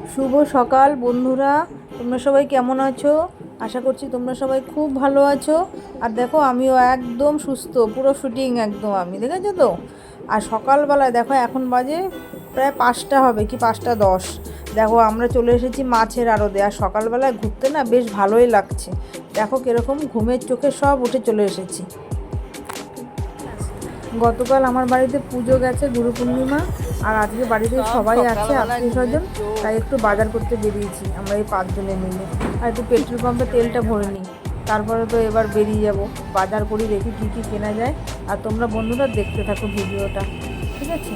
শুভ সকাল, বন্ধুরা। তোমরা সবাই কেমন আছো? আশা করছি তোমরা সবাই খুব ভালো আছো। আর দেখো, আমিও একদম সুস্থ, পুরো শুটিং একদম আমি, দেখেছ তো? আর সকালবেলায়, দেখো, এখন বাজে প্রায় পাঁচটা হবে, কি পাঁচটা দশ। দেখো, আমরা চলে এসেছি মাছের আড়তে, আর সকালবেলায় ঘুরতে না বেশ ভালোই লাগছে। দেখো, কীরকম ঘুমের চোখে সব উঠে চলে এসেছি। গতকাল আমার বাড়িতে পুজো গেছে, গুরু পূর্ণিমা। আর আজকে বাড়িতে সবাই আছে, আত্মীয় স্বজন, তাই একটু বাজার করতে বেরিয়েছি, আমরা এই পাঁচজনে মিলে। আর একটু পেট্রোল পাম্পে তেলটা ভরে নিই, তারপরে তো এবার বেরিয়ে যাব। বাজার করি, দেখি কী কী কেনা যায়। আর তোমরা বন্ধুরা দেখতে থাকো ভিডিওটা, ঠিক আছে।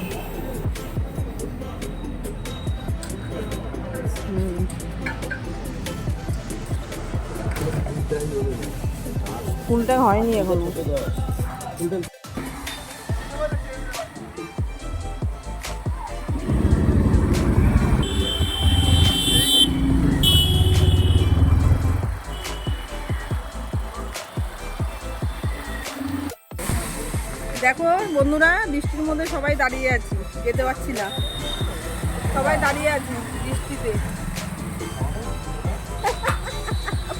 ফুলটা হয়নি এখনও। দেখো বন্ধুরা বৃষ্টির মধ্যে সবাই দাঁড়িয়ে আছি যেতে পারছি না। সবাই দাঁড়িয়ে আছি বৃষ্টিতে।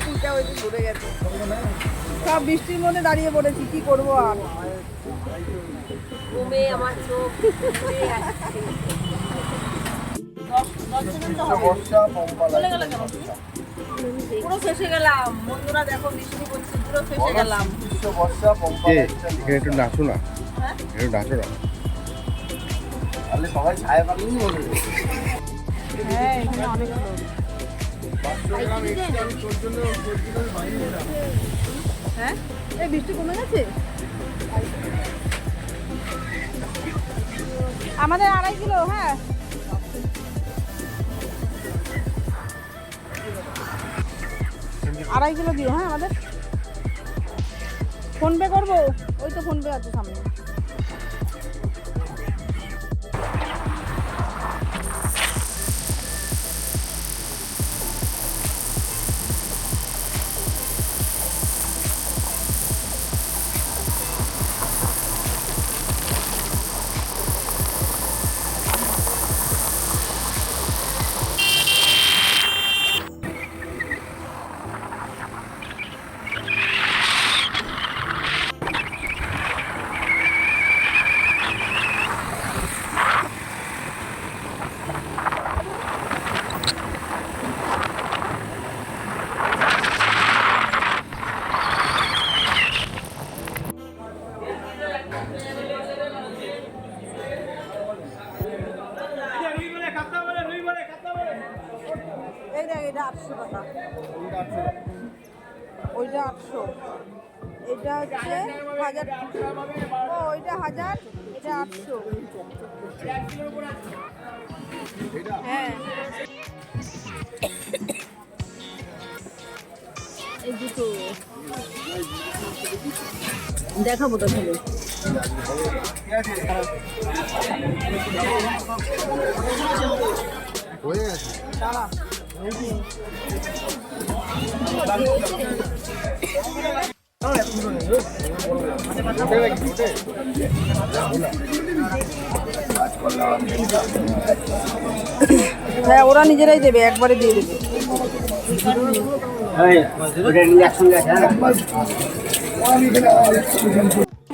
ফুলটা ঘুরে গেছে। সব বৃষ্টির মধ্যে দাঁড়িয়ে পড়েছি কি করব আর? আমার চোখ চলে গেল কেন পুরো ফেসে গেলাম। বন্ধুরা দেখো বৃষ্টি পড়ছে পুরো ফেসে গেলাম। কে এখানে একটু নাচো না। হ্যাঁ? একটু নাচো না। হ্যাঁ এখানে অনেক লোক। হ্যাঁ? এই বৃষ্টি কমে গেছে? আমাদের আড়াই কিলো হ্যাঁ। আড়াই কিলো দিও হ্যাঁ আমাদের? ফোনপে করব? ওই তো ফোনপে আছে সামনে। এটা আটশো টাকা। ওইটা আটশো। এটা হচ্ছে হাজার ও ওইটা হাজার এটা আটশো। হ্যাঁ। এই দুটো। দেখাবো তো তাহলে। হয়ে গেছে। হ্যাঁ ওরা নিজেরাই দেবে একবারে দিয়ে দেবে।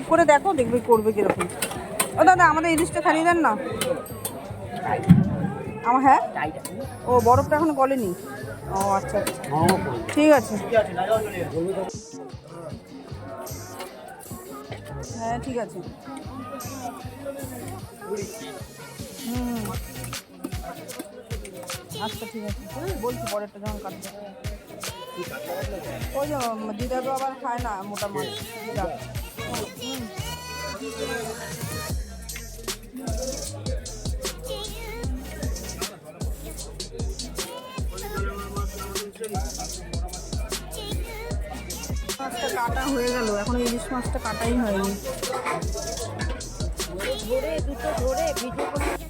করে দেখো দেখবে করবে কীরকম। ও দাদা আমাদের ইলিশটা খাইয়ে দেন না? আমার হ্যাঁ? ও, বরফটা এখন গলেনি। ও আচ্ছা আচ্ছা। ঠিক আছে। হ্যাঁ ঠিক আছে। হুম। আচ্ছা ঠিক আছে। বলছি পরেরটা যখন কাটবে। ওই দিদা তো আবার খায় না মোটা মাছ দিদা। হুম। মাছটা কাটা হয়ে গেল। এখন ইলিশ মাছটা কাটাই হয়নি। ধরে দুটো ধরে ভিডিও করে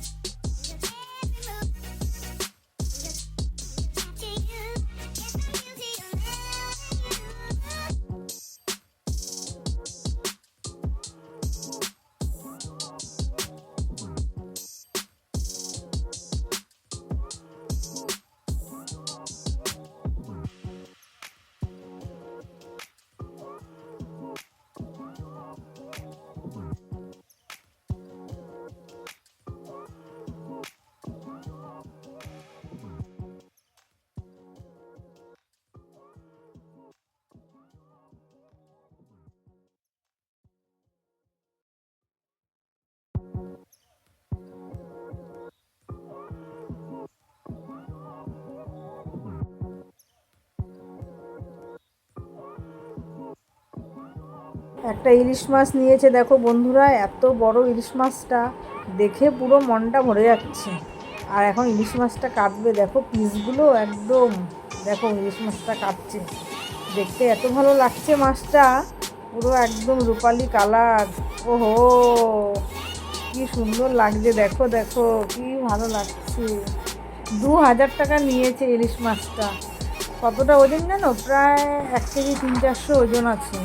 একটা ইলিশ মাছ নিয়েছে, দেখো বন্ধুরা, এত বড় ইলিশ মাছটা। দেখে পুরো মনটা ভরে যাচ্ছে। আর এখন ইলিশ মাছটা কাটবে, দেখো পিসগুলো একদম, দেখো ইলিশ মাছটা কাটছে। দেখতে এত ভালো লাগছে মাছটা, পুরো একদম রূপালি কালার। ওহো, কি সুন্দর লাগছে, দেখো দেখো, কি ভালো লাগছে। দু হাজার টাকা নিয়েছে ইলিশ মাছটা। কতটা ওজন জানো? প্রায় এক কেজি তিন চারশো ওজন আছে।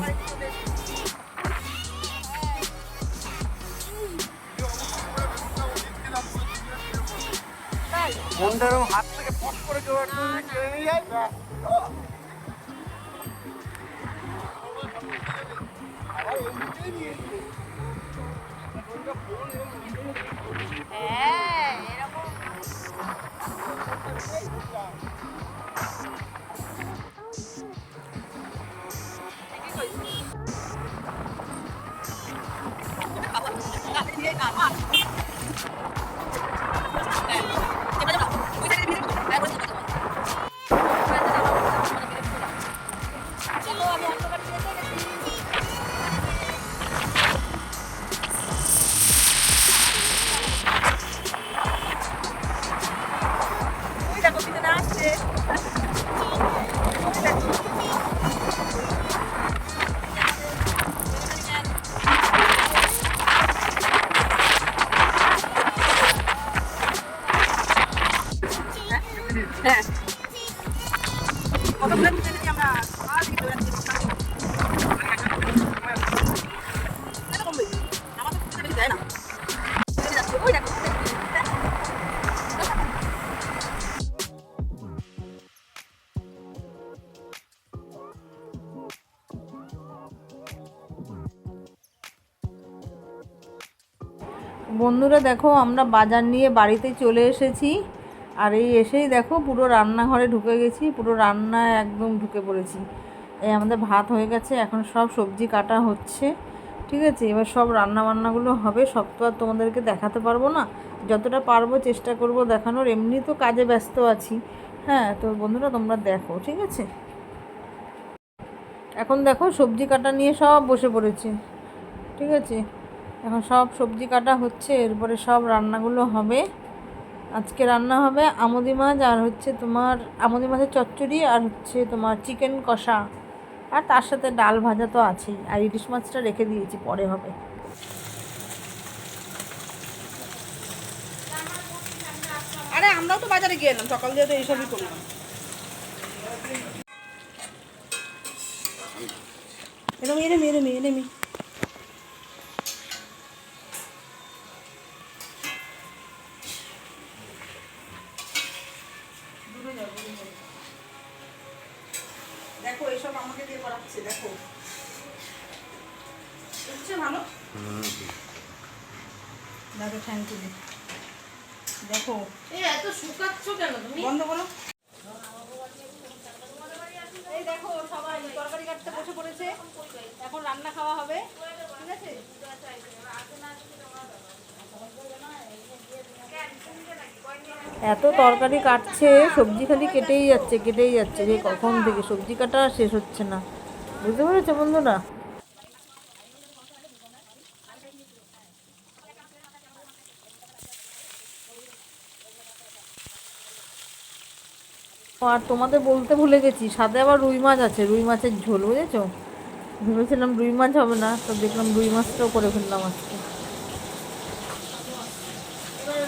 ফোনটা এরকম হাত থেকে ফট করে কেউ একটু কেড়ে নিয়ে যায় বন্ধুরা দেখো, আমরা বাজার নিয়ে বাড়িতে চলে এসেছি। আর এই এসেই দেখো, পুরো রান্নাঘরে ঢুকে গেছি, পুরো রান্না একদম ঢুকে পড়েছি। এই আমাদের ভাত হয়ে গেছে, এখন সব সবজি কাটা হচ্ছে, ঠিক আছে? এবার সব রান্না বান্নাগুলো হবে, সব তো আর তোমাদেরকে দেখাতে পারব না। যতটা পারব চেষ্টা করব দেখানোর, এমনি তো কাজে ব্যস্ত আছি। হ্যাঁ তো বন্ধুরা তোমরা দেখো, ঠিক আছে? এখন দেখো, সবজি কাটা নিয়ে সব বসে পড়েছে, ঠিক আছে? এখন সব সবজি কাটা হচ্ছে, এরপরে সব রান্নাগুলো হবে। আজকে রান্না হবে আমদি মাছ আর হচ্ছে তোমার, আমদি মাছের চচ্চড়ি আর হচ্ছে তোমার চিকেন কষা। আর তার সাথে ডাল ভাজা তো আছেই, আর ইলিশ মাছটা রেখে দিয়েছি, পরে হবে। আরে আমরাও তো বাজারে গেলাম সকাল দিয়ে তো এইসবই করলাম। এরম এরম এরম এরম দেখো আমাকে দিয়ে করাচ্ছে দেখো। বুঝছে ভালো? দেখো থ্যাংক ইউ দেখো এই এত শুকাচ্ছ কেন তুমি? বন্ধ করো। এই দেখো সবাই তরকারি কাটতে বসে পড়েছে। এখন রান্না খাওয়া হবে। ঠিক আছে? এত তরকারি কাটছে, সবজি খালি কেটেই যাচ্ছে কেটেই যাচ্ছে। যে কখন থেকে সবজি কাটা শেষ হচ্ছে না। বুঝতে পেরেছ বন্ধুরা? আর তোমাদের বলতে ভুলে গেছি সাথে আবার রুই মাছ আছে, রুই মাছের ঝোল, বুঝেছ? ভেবেছিলাম রুই মাছ হবে না, তো দেখলাম রুই মাছটাও করে ফেললাম আজকে।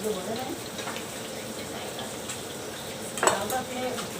이거 뭐라 해? 나가게